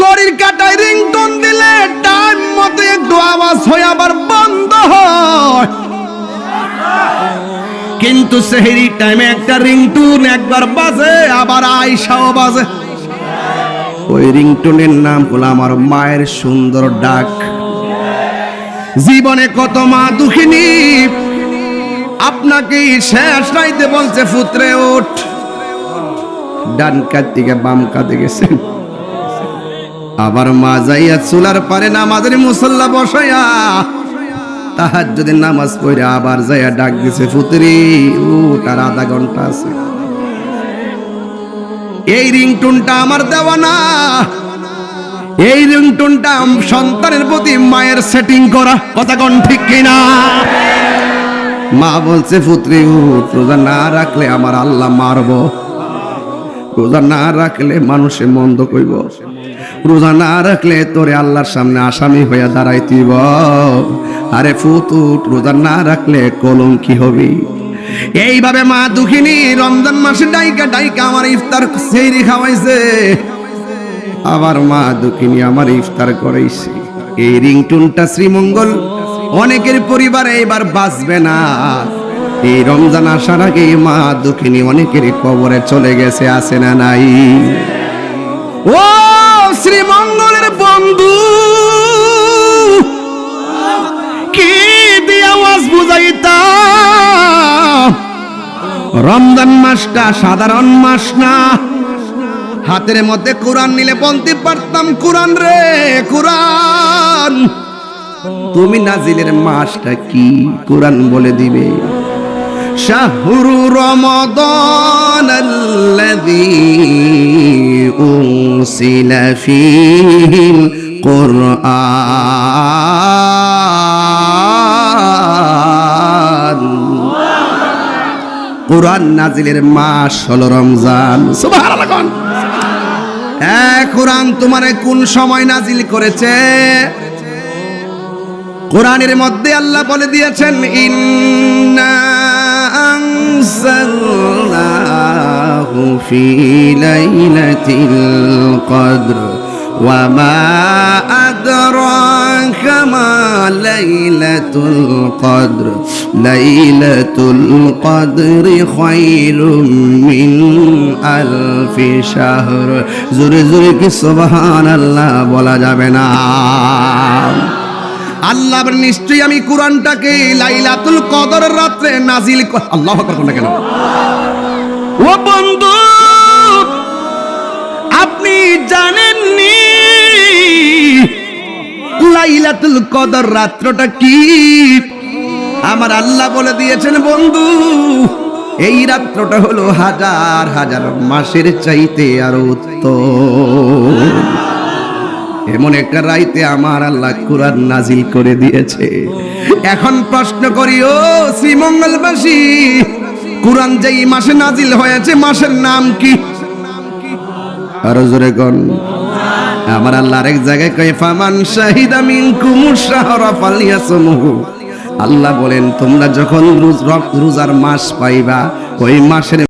গড়ির কাটায় রিংটোন দিলে টাইম মতো একটু আওয়াজ হয়ে, আবার বন্ধ কিন্তু সেহেরি টাইমে একটা রিংটুন একবার বাজে, আবার আইসাও বাজে। ওই রিংটুনের নাম হলো আমার মায়ের সুন্দর ডাক। জীবনে কত মা দুঃখিনী আপনাকে শেষ রাইতে বলছে ফুত্রে ওঠ। ডান কাত থেকে বাম কাতে গেছেন আবার মা যাইয়া চুলার পারে নামাজের মুসল্লা বসাইয়া তাহার যদি নামাজ পড়ে আবার যাইয়া ডাক দিছে, ফুতরি ও তার আধা ঘণ্টা আছে। এই রিংটুনটা আমার দেওয়া না। এই রিংটুনটা সন্তানের প্রতি মায়ের সেটিং করা। কথা কোন ঠিক কিনা? মা বলছে পুত্রি রোজা না রাখলে আমার আল্লাহ মারবো। রোজা না রাখলে মানুষে মন্দ কইব। রোজা না রাখলে তোরে আল্লাহর সামনে আসামি হইয়া দাঁড়াইতিব আরে ফুতুট, রোজা না রাখলে কলম কি হবে। এইভাবে মা দুঃখিনী রমজান মাসে ডাইকা ডাইকা আমার ইফতার সেইরি খাওয়াইছে। আবার মা দুঃখিনী আমার ইফতার করাইছে। এই রিংটুনটা শ্রীমঙ্গল অনেকের পরিবারে এবার বাঁচবে না। এই রমজান আসার আগে মা দুঃখিনী অনেকের কবরে চলে গেছে আসে না নাই? ও শ্রীমঙ্গলের বন্ধু। কি দিয়ে আওয়াজ বুঝাইতা রমজান মাসটা সাধারণ মাস না। হাতের মধ্যে কোরআন নিলে বলতে পারতাম, কোরআন রে, কোরআন। তুমি নাজিলের মাসটা কি কোরআন বলে দিবে? শাহরু রমাদান আল্লাযী أنزل فيه القرآن কোরআন নাজিলের মাস হলো রমজান সুবহানাল্লাহ কোন হ্যাঁ কোরআন তোমারে কোন সময় নাজিল করেছে কোরআনের মধ্যে আল্লাহ বলে দিয়েছেন ইন্না আনজালনাহু ফি লাইলাতিল কদর وما أدراك ما ليلة القدر ليلة القدر خير من ألف شهر زور زور কি সুবহান আল্লাহ বলা যাবে না আল্লাহ বলেন, নিশ্চয়ই আমি কোরআনটাকে লাইলাতুল কদর রাত্রে নাজিল ক- আল্লাহ আকবার কোনটা কেন লাইলাতুল কদর রাত্রটা কি? আমার আল্লাহ বলে দিয়েছেন, বন্ধু, এই রাত্রটা হলো হাজার হাজার মাসের চাইতে আরও উত্তম। এমন একটা রাইতে আমার আল্লাহ কোরআন নাজিল করে দিয়েছে। এখন প্রশ্ন করি, ও শ্রীমঙ্গলবাসী, কোরআন যেই মাসে নাজিল হয়েছে, মাসের নাম কি? আরও জোরে কোন। আমার আল্লাহ আরেক জায়গায় কয়, ফামান শাহিদা কুমুর শাহরা ফালিয়াসমুহু। আল্লাহ বলেন, তোমরা যখন রোজ- রোজার মাস পাইবা, ওই মাসের